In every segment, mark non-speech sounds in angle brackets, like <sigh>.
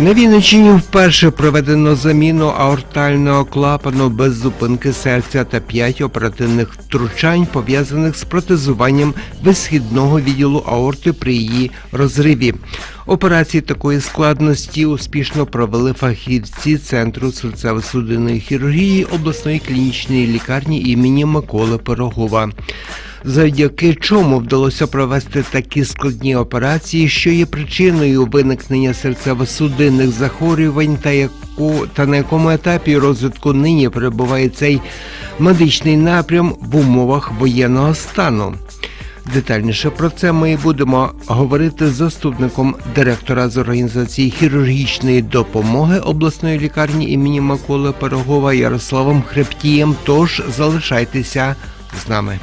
На Вінниччині вперше проведено заміну аортального клапану без зупинки серця та п'ять оперативних втручань, пов'язаних з протезуванням висхідного відділу аорти при її розриві. Операції такої складності успішно провели фахівці Центру серцево-судинної хірургії обласної клінічної лікарні імені Миколи Пирогова. Завдяки чому вдалося провести такі складні операції, що є причиною виникнення серцево-судинних захворювань, та яку та на якому етапі розвитку нині перебуває цей медичний напрям в умовах воєнного стану. Детальніше про це ми і будемо говорити з заступником директора з організації хірургічної допомоги обласної лікарні імені Миколи Пирогова Ярославом Хребтієм. Тож залишайтеся з нами.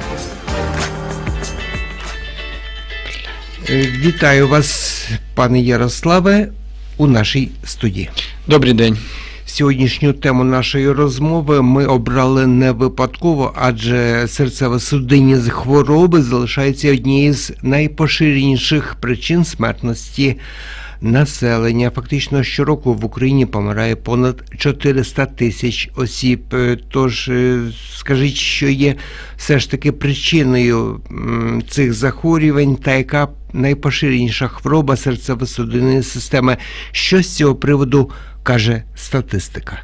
Вітаю вас, пане Ярославе, у нашій студії. Добрий день. Сьогоднішню тему нашої розмови ми обрали не випадково, адже серцево-судинні хвороби залишаються однією з найпоширеніших причин смертності населення. Фактично щороку в Україні помирає понад 400 тисяч осіб. Е, Тож е, скажіть, що є все ж таки причиною цих захворювань та яка найпоширеніша хвороба серцево-судинної системи? Що з цього приводу каже статистика?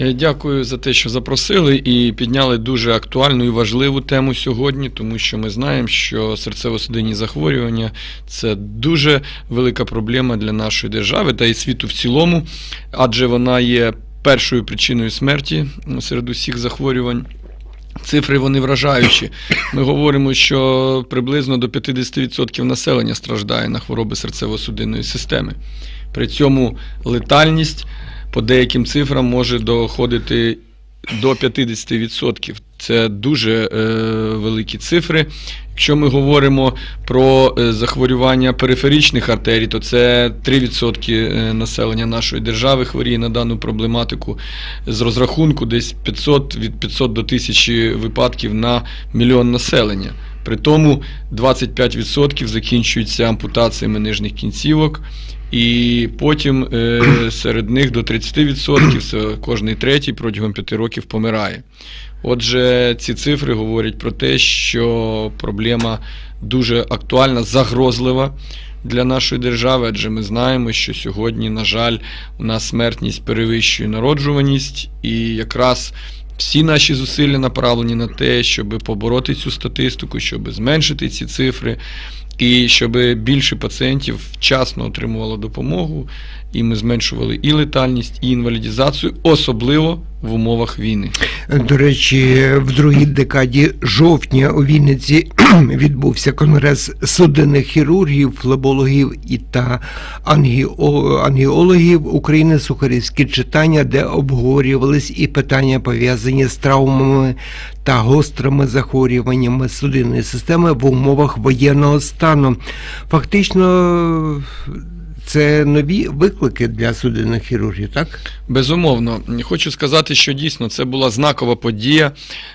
Е, Дякую за те, що запросили і підняли дуже актуальну і важливу тему сьогодні, тому що ми знаємо, що серцево-судинні захворювання це дуже велика проблема для нашої держави та і світу в цілому, адже вона є першою причиною смерті серед усіх захворювань. Цифри вони вражаючі. Ми говоримо, що приблизно до 50% населення страждає на хвороби серцево-судинної системи. При цьому летальність по деяким цифрам може доходити до 50%. Це дуже е, великі цифри. Якщо ми говоримо про е, захворювання периферичних артерій, то це 3% е, населення нашої держави хворіє на дану проблематику. З розрахунку десь 500 від 500 до 1000 випадків на мільйон населення. При тому 25% закінчуються ампутаціями нижніх кінцівок. І потім е, серед них до 30% це кожний третій протягом 5 років помирає. Отже, ці цифри говорять про те, що проблема дуже актуальна, загрозлива для нашої держави, адже ми знаємо, що сьогодні, на жаль, у нас смертність перевищує народжуваність, і якраз всі наші зусилля направлені на те, щоб побороти цю статистику, щоб зменшити ці цифри. І щоб більше пацієнтів вчасно отримувало допомогу, і ми зменшували і летальність, і інвалідізацію, особливо в умовах війни. До речі, в другій декаді жовтня у Вінниці <clears throat> відбувся конгрес судинних хірургів, флебологів і та ангіо- ангіологів України сухарівські читання, де обговорювались і питання пов'язані з травмами та гострими захворюваннями судинної системи в умовах воєнного стану. Фактично. Це нові виклики для судинних хірургів, так? Безумовно, хочу сказати, що дійсно це була знакова подія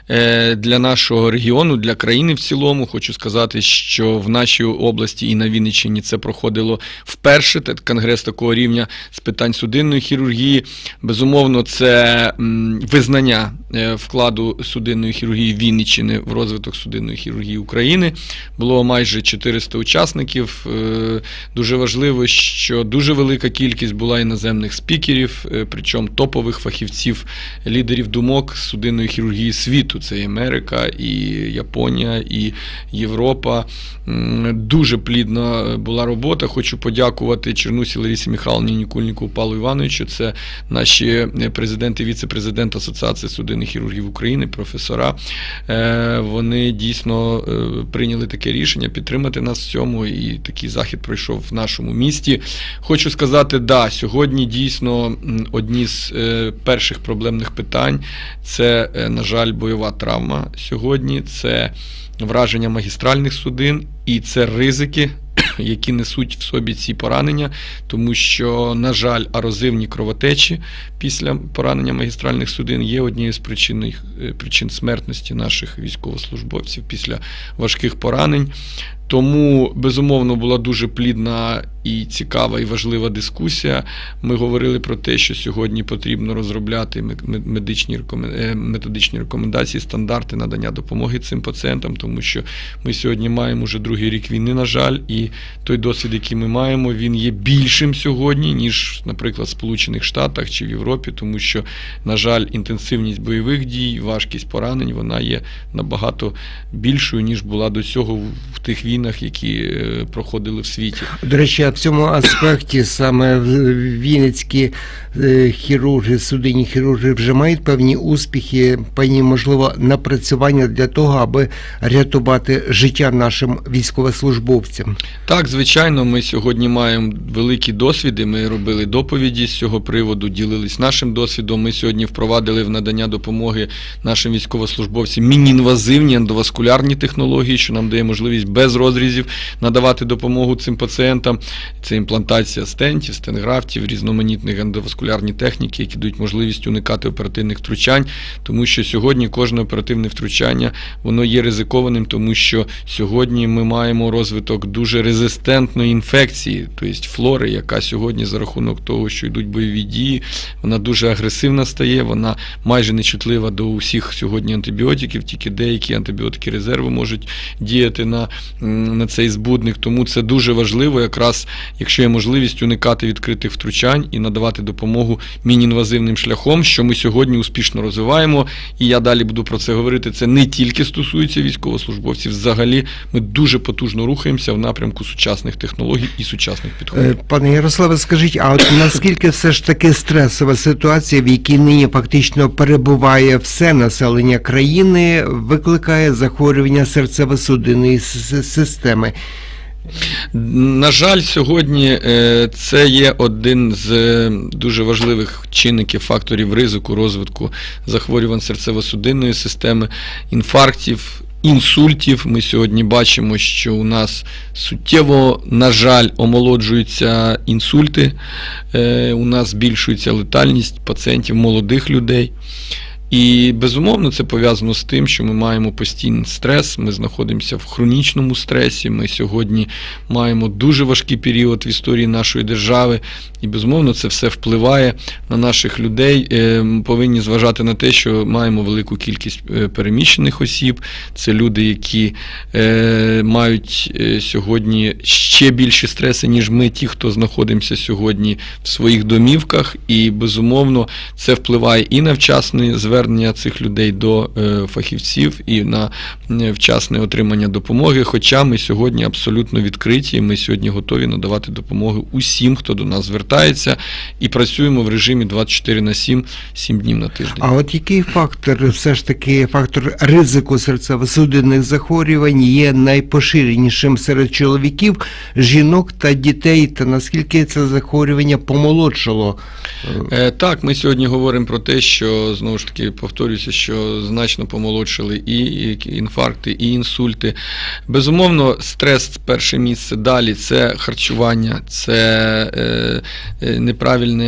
е, для нашого регіону, для країни в цілому. Хочу сказати, що в нашій області і на Вінниччині це проходило вперше. Конгрес такого рівня з питань судинної хірургії. Безумовно, це визнання е, вкладу судинної хірургії Вінниччини в розвиток судинної хірургії України. Було майже 400 учасників. Е, Дуже важливо, що дуже велика кількість була іноземних спікерів, е, причому топових фахівців, лідерів думок судинної хірургії світу. Це і Америка, і Японія, і Європа. Дуже плідна була робота. Хочу подякувати Чернусі Ларісі Михайловні Нікульніку Павлу Івановичу. Це наші е, президент і віце-президент Асоціації судинних хірургів України, професора. Е, Вони дійсно е, прийняли таке рішення підтримати нас в цьому, і такий захід пройшов в нашому місті. Хочу сказати, да, сьогодні дійсно одні з е, перших проблемних питань це, е, на жаль, бойова травма сьогодні, це враження магістральних судин і це ризики <coughs> які несуть в собі ці поранення, тому що, на жаль, арозивні кровотечі після поранення магістральних судин є однією з причин, е, причин смертності наших військовослужбовців після важких поранень. Тому, безумовно, була дуже плідна і цікава і важлива дискусія. Ми говорили про те, що сьогодні потрібно розробляти медичні е, методичні рекомендації, стандарти надання допомоги цим пацієнтам, тому що ми сьогодні маємо вже другий рік війни, на жаль, і той досвід, який ми маємо, він є більшим сьогодні, ніж, наприклад, в Сполучених Штатах чи в Європі, тому що, на жаль, інтенсивність бойових дій, важкість поранень, вона є набагато більшою, ніж була до цього в тих війнах, які е, проходили в світі. До речі, а в цьому аспекті саме в- вінницькі е, хірурги, судинні хірурги вже мають певні успіхи, певні, можливо, напрацювання для того, аби рятувати життя нашим військовослужбовцям. Так, звичайно, ми сьогодні маємо великі досвіди. Ми робили доповіді з цього приводу, ділились нашим досвідом. Ми сьогодні впровадили в надання допомоги нашим військовослужбовцям міні-інвазивні ендоваскулярні технології, що нам дає можливість без розрізів надавати допомогу цим пацієнтам. Це імплантація стентів, стенграфтів, різноманітних ендоваскулярні техніки, які дають можливість уникати оперативних втручань, тому що сьогодні кожне оперативне втручання воно є ризикованим, тому що сьогодні ми маємо розвиток дуже резистентної інфекції, тобто флори, яка сьогодні за рахунок того, що йдуть бойові дії, вона дуже агресивна стає, вона майже нечутлива до усіх сьогодні антибіотиків, тільки деякі антибіотики резерви можуть діяти на, на цей збудник. Тому це дуже важливо, якраз якщо є можливість уникати відкритих втручань і надавати допомогу міні-інвазивним шляхом, що ми сьогодні успішно розвиваємо. І я далі буду про це говорити. Це не тільки стосується військовослужбовців. Взагалі, ми дуже потужно рухаємося в напрямку сучасних технологій і сучасних Е, підходів. Пане Ярославе, скажіть, а от наскільки все ж таки стресова ситуація, в якій нині фактично перебуває все населення країни, викликає захворювання серцево-судинної с- системи? На жаль, сьогодні е, це є один з е, дуже важливих чинників факторів ризику розвитку захворювань серцево-судинної системи, інфарктів. Інсультів ми сьогодні бачимо, що у нас суттєво, на жаль, омолоджуються інсульти, е, у нас збільшується летальність пацієнтів молодих людей. І безумовно це пов'язано з тим, що ми маємо постійний стрес, ми знаходимося в хронічному стресі. Ми сьогодні маємо дуже важкий період в історії нашої держави, і безумовно це все впливає на наших людей. Е, Ми повинні зважати на те, що маємо велику кількість е, переміщених осіб. Це люди, які е, мають сьогодні ще більші стреси, ніж ми, ті, хто знаходимося сьогодні в своїх домівках, і безумовно це впливає і на вчасне звернення цих людей до е, фахівців, і на е, вчасне отримання допомоги. Хоча ми сьогодні абсолютно відкриті, ми сьогодні готові надавати допомогу усім, хто до нас звертається, і працюємо в режимі 24 на 7, 7 днів на тиждень. А от який фактор, все ж таки, фактор ризику серцево-судинних захворювань є найпоширенішим серед чоловіків, жінок та дітей, та наскільки це захворювання помолодшало? Е, Так, ми сьогодні говоримо про те, що знову ж таки повторюся, що значно помолодшили і інфаркти, і інсульти. Безумовно, стрес перше місце. Далі це харчування, це е, е, неправильне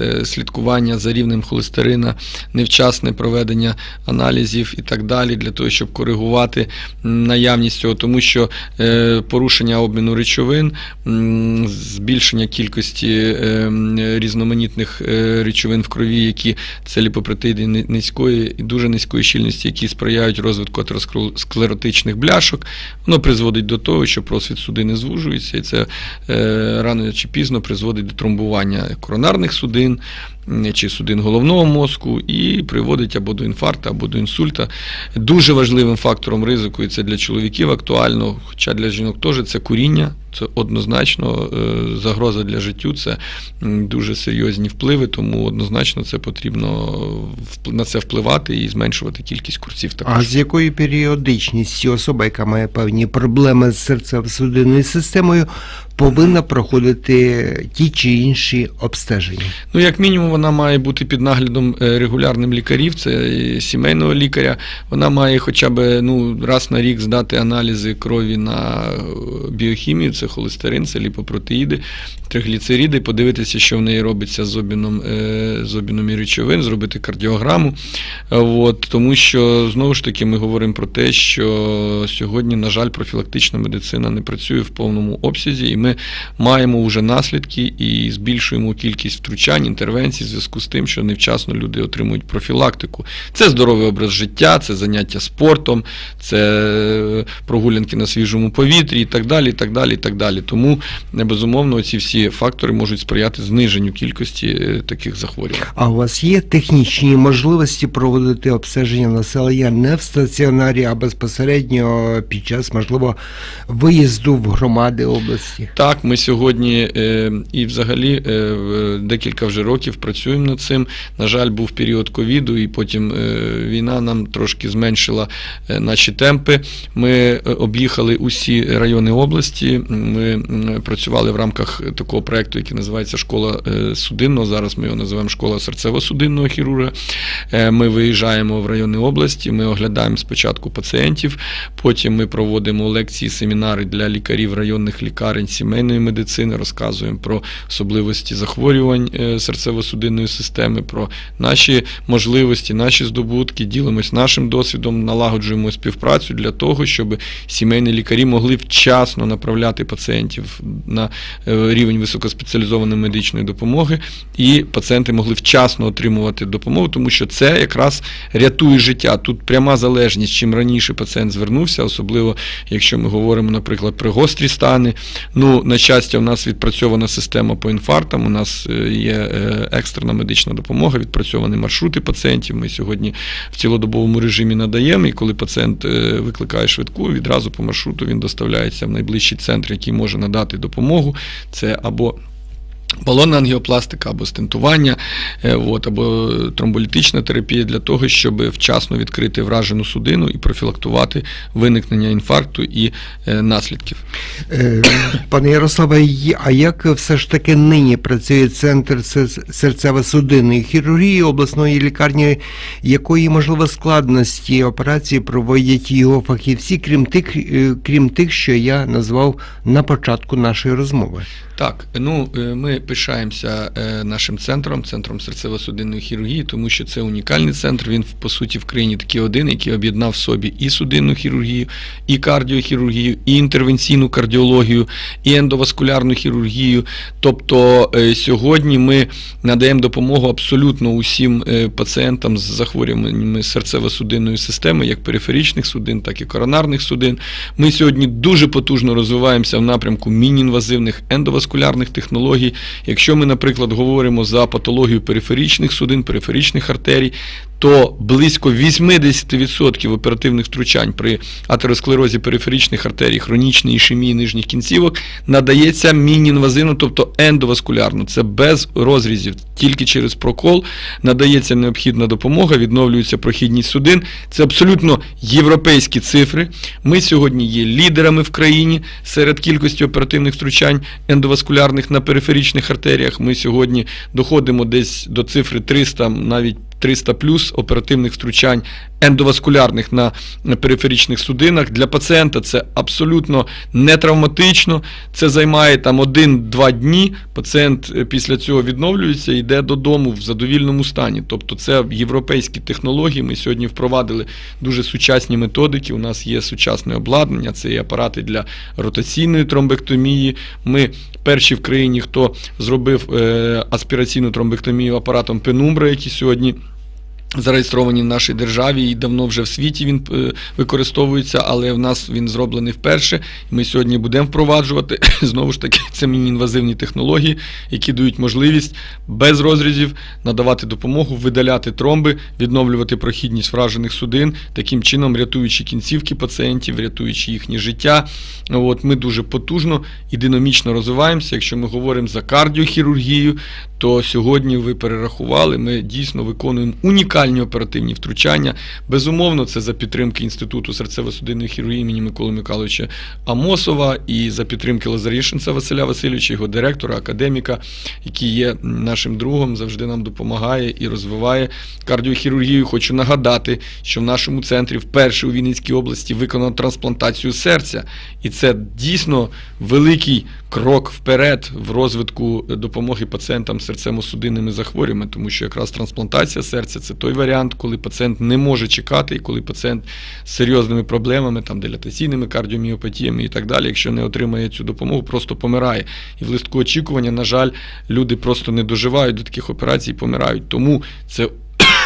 е, слідкування за рівнем холестерина, невчасне проведення аналізів і так далі, для того, щоб коригувати наявність цього, тому що порушення обміну речовин, збільшення кількості е, різноманітних речовин в крові, які це ліпопротеїди низької і дуже низької щільності, які сприяють розвитку атеросклеротичних бляшок, воно призводить до того, що просвіт судини звужується, і це е, рано чи пізно призводить до тромбування коронарних судин чи судин головного мозку і приводить або до інфаркту, або до інсульта. Дуже важливим фактором ризику, і це для чоловіків актуально, хоча для жінок теж це куріння. Це однозначно е, загроза для життю, це дуже серйозні впливи, тому однозначно це потрібно на це впливати і зменшувати кількість курців також. А з якою періодичністю особа, яка має певні проблеми з серцево-судинною системою, повинна проходити ті чи інші обстеження? Ну, як мінімум, вона має бути під наглядом е, регулярним лікарів, це сімейного лікаря. Вона має хоча б ну, раз на рік здати аналізи крові на е, біохімію, це холестерин, це ліпопротеїди, тригліцериди, подивитися, що в неї робиться з обміном, е, з обміном і речовин, зробити кардіограму. От, тому що знову ж таки ми говоримо про те, що сьогодні, на жаль, профілактична медицина не працює в повному обсязі, і ми маємо вже наслідки і збільшуємо кількість втручань, інтервенцій в зв'язку з тим, що невчасно люди отримують профілактику. Це здоровий образ життя, це заняття спортом, це прогулянки на свіжому повітрі і так далі. і так далі, і так далі. Тому, е, безумовно, ці всі фактори можуть сприяти зниженню кількості е, таких захворювань. А у вас є технічні можливості проводити обстеження населення не в стаціонарі, а безпосередньо під час, можливо, виїзду в громади області? Так, ми сьогодні е, і взагалі е, декілька вже років працюємо над цим. На жаль, був період ковіду, і потім е, війна нам трошки зменшила наші темпи. Ми об'їхали усі райони області. Ми працювали в рамках такого проекту, який називається Школа судинного. Зараз ми його називаємо Школа серцево-судинного хірурга. Ми виїжджаємо в райони області, ми оглядаємо спочатку пацієнтів, потім ми проводимо лекції, семінари для лікарів районних лікарень сімейної медицини, розказуємо про особливості захворювань е, серцево-судинної системи, про наші можливості, наші здобутки, ділимось нашим досвідом, налагоджуємо співпрацю для того, щоб сімейні лікарі могли вчасно направляти пацієнтів на е, рівень високоспеціалізованої медичної допомоги, і пацієнти могли вчасно отримувати допомогу, тому що це якраз рятує життя. Тут пряма залежність. Чим раніше пацієнт звернувся, особливо якщо ми говоримо, наприклад, про гострі стани. Ну, на щастя, у нас відпрацьована система по інфарктам. У нас е, є е, екстрена медична допомога, відпрацьовані маршрути пацієнтів. Ми сьогодні в цілодобовому режимі надаємо. І коли пацієнт е, викликає швидку, відразу по маршруту він доставляється в найближчий центр, який може надати допомогу. Це або Балонна ангіопластика або стентування, е, от, або тромболітична терапія для того, щоб вчасно відкрити вражену судину і профілактувати виникнення інфаркту і е, наслідків. Е, Пане Ярославе, а як все ж таки нині працює центр серцево-судинної хірургії обласної лікарні, якої можливо складності операції проводять його фахівці, крім тих, крім тих, що я назвав на початку нашої розмови? Так, ну е, ми пишаємося е, нашим центром, центром серцево-судинної хірургії, тому що це унікальний центр. Він по суті в країні такий один, який об'єднав в собі і судинну хірургію, і кардіохірургію, і інтервенційну кардіологію, і ендоваскулярну хірургію. Тобто е, сьогодні ми надаємо допомогу абсолютно усім пацієнтам з захворюваннями серцево-судинної системи, як периферичних судин, так і коронарних судин. Ми сьогодні дуже потужно розвиваємося в напрямку міні-інвазивних ендоваскулярних технологій. Якщо ми, наприклад, говоримо за патологію периферичних судин, периферичних артерій, то близько 80% оперативних втручань при атеросклерозі периферичних артерій, хронічній ішемії нижніх кінцівок надається міні-інвазивно, тобто ендоваскулярно. Це без розрізів, тільки через прокол надається необхідна допомога, відновлюється прохідність судин. Це абсолютно європейські цифри. Ми сьогодні є лідерами в країні серед кількості оперативних втручань ендоваскулярних на периферичних артеріях. Ми сьогодні доходимо десь до цифри 300, навіть 300 плюс оперативних втручань ендоваскулярних на периферичних судинах. Для пацієнта це абсолютно не травматично. Це займає там 1-2 дні. Пацієнт е, після цього відновлюється і йде додому в задовільному стані. Тобто це європейські технології. Ми сьогодні впровадили дуже сучасні методики. У нас є сучасне обладнання, це і апарати для ротаційної тромбектомії. Ми перші в країні, хто зробив е, аспіраційну тромбектомію апаратом Penumbra, який сьогодні зареєстровані в нашій державі і давно вже в світі він е, використовується, але в нас він зроблений вперше. Ми сьогодні будемо впроваджувати <coughs> знову ж таки це міні-інвазивні технології, які дають можливість без розрізів надавати допомогу, видаляти тромби, відновлювати прохідність вражених судин, таким чином рятуючи кінцівки пацієнтів, рятуючи їхнє життя. От ми дуже потужно і динамічно розвиваємося. Якщо ми говоримо за кардіохірургію, то сьогодні ви перерахували, ми дійсно виконуємо унікальні унікальні оперативні втручання. Безумовно, це за підтримки Інституту серцево-судинної хірургії імені Миколи Михайловича Амосова і за підтримки Лазарішинця Василя Васильовича, його директора, академіка, який є нашим другом, завжди нам допомагає і розвиває кардіохірургію. Хочу нагадати, що в нашому центрі вперше у Вінницькій області виконано трансплантацію серця, і це дійсно великий крок вперед в розвитку допомоги пацієнтам серцево-судинними захворюваннями, тому що якраз трансплантація серця це той варіант, коли пацієнт не може чекати, і коли пацієнт з серйозними проблемами, там дилятаційними кардіоміопатіями і так далі, якщо не отримає цю допомогу, просто помирає. І в листку очікування, на жаль, люди просто не доживають до таких операцій помирають. Тому це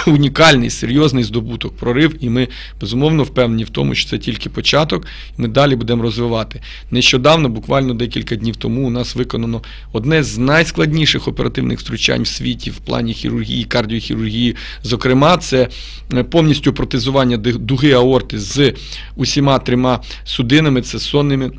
<laughs> унікальний, серйозний здобуток, прорив, і ми безумовно впевнені в тому, що це тільки початок, і ми далі будемо розвивати. Нещодавно, буквально декілька днів тому, у нас виконано одне з найскладніших оперативних втручань в світі в плані хірургії, кардіохірургії. Зокрема, це е, повністю протезування дуги аорти з усіма трьома судинами, це сонними.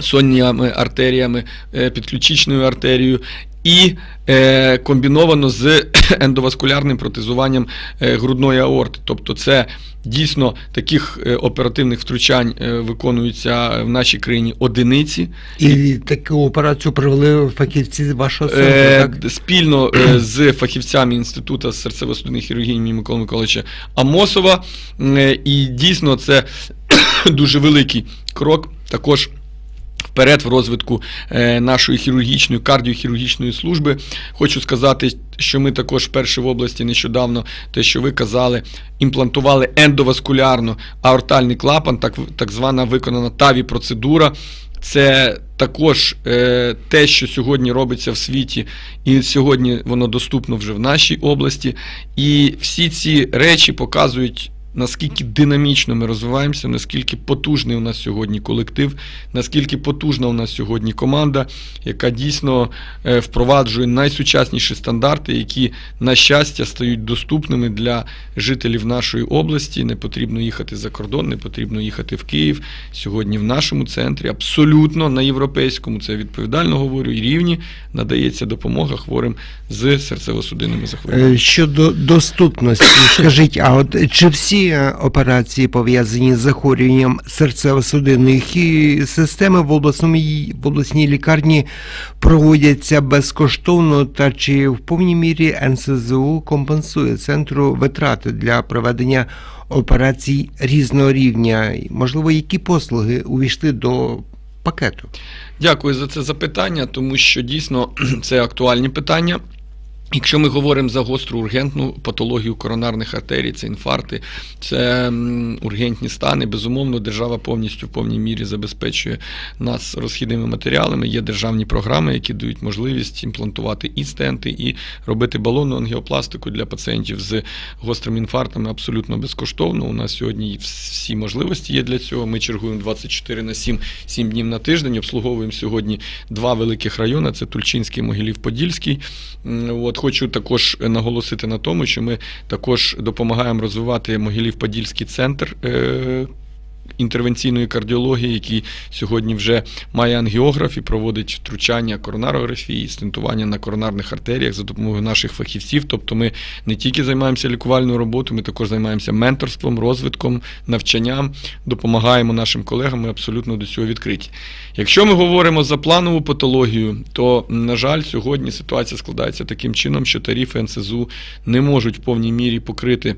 Сонніми артеріями, е, підключичною артерією і е, комбіновано з <coughs> ендоваскулярним протезуванням е, грудної аорти. Тобто це дійсно таких е, оперативних втручань е, виконуються в нашій країні одиниці. І таку операцію провели фахівці вашого центру, Е, так? Спільно е, з фахівцями Інституту серцево-судинної хірургії Миколи Миколаївича Амосова. Е, І дійсно це <coughs> дуже великий крок також. Вперед в розвитку е, нашої хірургічної, кардіохірургічної служби. Хочу сказати, що ми також вперше в області нещодавно, те, що ви казали, імплантували ендоваскулярно аортальний клапан, так, так звана виконана ТАВІ процедура. Це також е, те, що сьогодні робиться в світі, і сьогодні воно доступно вже в нашій області. І всі ці речі показують. Наскільки динамічно ми розвиваємося, наскільки потужний у нас сьогодні колектив, наскільки потужна у нас сьогодні команда, яка дійсно е, впроваджує найсучасніші стандарти, які, на щастя, стають доступними для жителів нашої області. Не потрібно їхати за кордон, не потрібно їхати в Київ. Сьогодні в нашому центрі абсолютно на європейському, це відповідально говорю, і рівні надається допомога хворим з серцево-судинними захворюваннями. Е, Щодо доступності, скажіть, а от чи всі операції пов'язані з захворюванням серцево-судинної системи в обласному в обласній лікарні проводяться безкоштовно, та чи в повній мірі НСЗУ компенсує центру витрати для проведення операцій різного рівня? Можливо, які послуги увійшли до пакету? Дякую за це запитання, тому що дійсно <clears throat> це актуальні питання. Якщо ми говоримо за гостру ургентну патологію коронарних артерій, це інфаркти, це ургентні стани, безумовно, держава повністю в повній мірі забезпечує нас розхідними матеріалами. Є державні програми, які дають можливість імплантувати і стенти, і робити балонну ангіопластику для пацієнтів з гострими інфарктами абсолютно безкоштовно. У нас сьогодні всі можливості є для цього. Ми чергуємо 24 на 7, 7 днів на тиждень. Обслуговуємо сьогодні два великих райони: це Тульчинський Могилів-Подільський. М, От хочу також наголосити на тому, що ми також допомагаємо розвивати Могилів-Подільський центр. Інтервенційної кардіології, який сьогодні вже має ангіограф і проводить втручання коронарографії, стентування на коронарних артеріях за допомогою наших фахівців. Тобто ми не тільки займаємося лікувальною роботою, ми також займаємося менторством, розвитком, навчанням, допомагаємо нашим колегам. Ми абсолютно до цього відкриті. Якщо ми говоримо за планову патологію, то, на жаль, сьогодні ситуація складається таким чином, що тарифи НСЗУ не можуть в повній мірі покрити.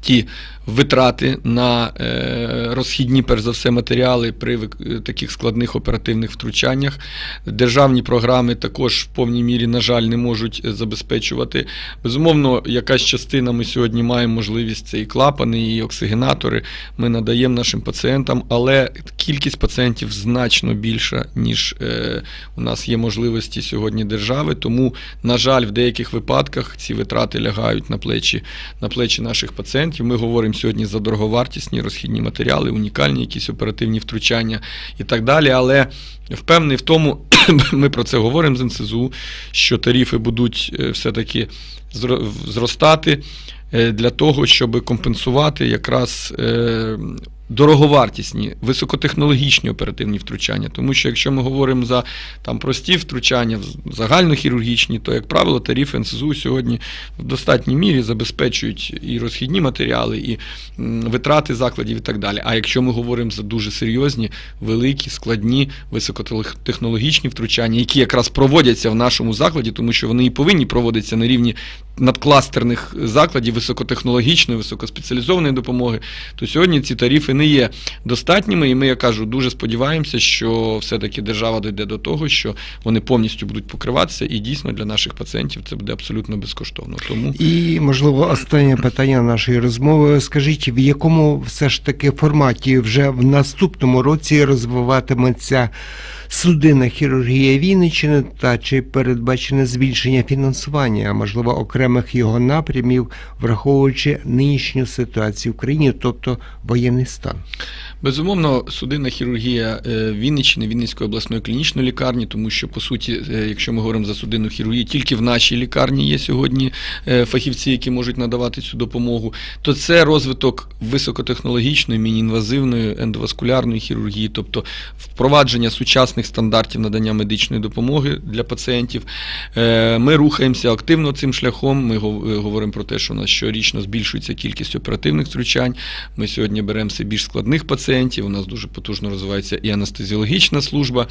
Ті витрати на е, розхідні, перш за все, матеріали при е, таких складних оперативних втручаннях. Державні програми також в повній мірі, на жаль, не можуть е, забезпечувати. Безумовно, якась частина ми сьогодні маємо можливість це і клапани, і оксигенатори. Ми надаємо нашим пацієнтам, але кількість пацієнтів значно більша, ніж у нас є можливості сьогодні держави. Тому, на жаль, в деяких випадках ці витрати лягають на плечі, на плечі наших пацієнтів. Ми говоримо сьогодні за дороговартісні розхідні матеріали, унікальні якісь оперативні втручання і так далі. Але впевнений в тому, <coughs> ми про це говоримо з НСЗУ, що тарифи будуть е, все-таки зростати е, для того, щоб компенсувати якраз е, дороговартісні, високотехнологічні оперативні втручання. Тому що якщо ми говоримо за там прості втручання, загальнохірургічні, то, як правило, тарифи НСЗУ сьогодні в достатній мірі забезпечують і розхідні матеріали, і витрати закладів і так далі. А якщо ми говоримо за дуже серйозні, великі, складні, високотехнологічні втручання, які якраз проводяться в нашому закладі, тому що вони і повинні проводитися на рівні надкластерних закладів високотехнологічної, високоспеціалізованої допомоги, то сьогодні ці тарифи не є достатніми. І ми, я кажу, дуже сподіваємося, що все-таки держава дійде до того, що вони повністю будуть покриватися, і дійсно для наших пацієнтів це буде абсолютно безкоштовно. Тому І, можливо, останнє питання нашої розмови. Скажіть, в якому все ж таки форматі вже в наступному році розвиватиметься судинна хірургія Вінниччини та чи передбачене збільшення фінансування, можливо, окремих його напрямів, враховуючи нинішню ситуацію в країні, тобто воєнний стан? Безумовно, судинна хірургія е, Вінниччини, Вінницької обласної клінічної лікарні, тому що по суті, е, якщо ми говоримо за судинну хірургію, тільки в нашій лікарні є сьогодні е, фахівці, які можуть надавати цю допомогу, то це розвиток високотехнологічної, мініінвазивної ендоваскулярної хірургії, тобто впровадження сучасних стандартів надання медичної допомоги для пацієнтів. Ми рухаємося активно цим шляхом. Ми говоримо про те, що у нас щорічно збільшується кількість оперативних втручань. Ми сьогодні беремо все більш складних пацієнтів. У нас дуже потужно розвивається і анестезіологічна служба.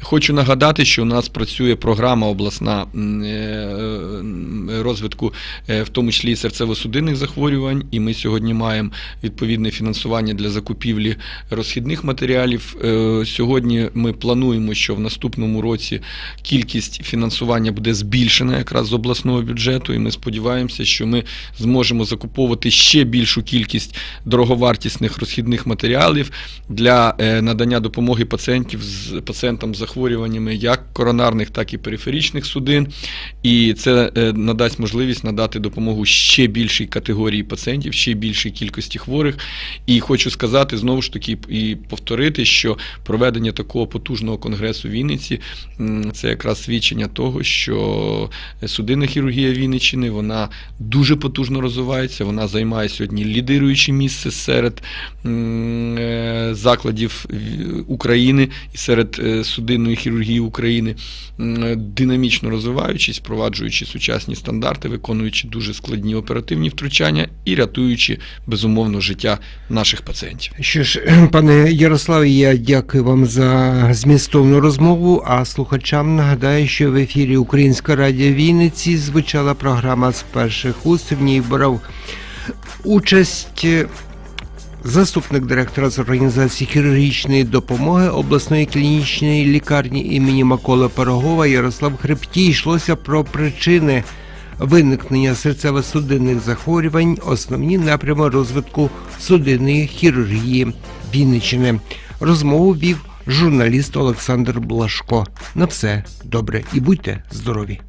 Хочу нагадати, що у нас працює програма обласна е, е, розвитку, е, в тому числі серцево-судинних захворювань. І ми сьогодні маємо відповідне фінансування для закупівлі розхідних матеріалів. Сьогодні ми плануємо, що в наступному році кількість фінансування буде збільшена якраз з обласного бюджету, і ми сподіваємося, що ми зможемо закуповувати ще більшу кількість дороговартісних розхідних матеріалів для е, надання допомоги пацієнтів з пацієнтам з захворюваннями як коронарних, так і периферичних судин. І це е, надасть можливість надати допомогу ще більшій категорії пацієнтів, ще більшій кількості хворих. І хочу сказати знову ж таки і повторити, що проведення такого потужного конгресу в Вінниці це якраз свідчення того, що судинна хірургія Вінниччини вона дуже потужно розвивається. Вона займає сьогодні лідируюче місце серед е, закладів України і серед е, судинної хірургії України, е, динамічно розвиваючись, впроваджуючи сучасні стандарти, виконуючи дуже складні оперативні втручання і рятуючи безумовно життя наших пацієнтів. Що ж, <clears throat> пане Ярославе, я дякую вам за змістовну розмову. А слухачам нагадаю, що в ефірі Українська радіо Вінниці звучала програма з перших уст. В ній брав участь заступник директора з організації хірургічної допомоги обласної клінічної лікарні імені Миколи Пирогова Ярослав Хребтій. Йшлося про причини виникнення серцево-судинних захворювань, основні напрями розвитку судинної хірургії Вінниччини. Розмову вів журналіст Олександр Блашко. На все добре і будьте здорові!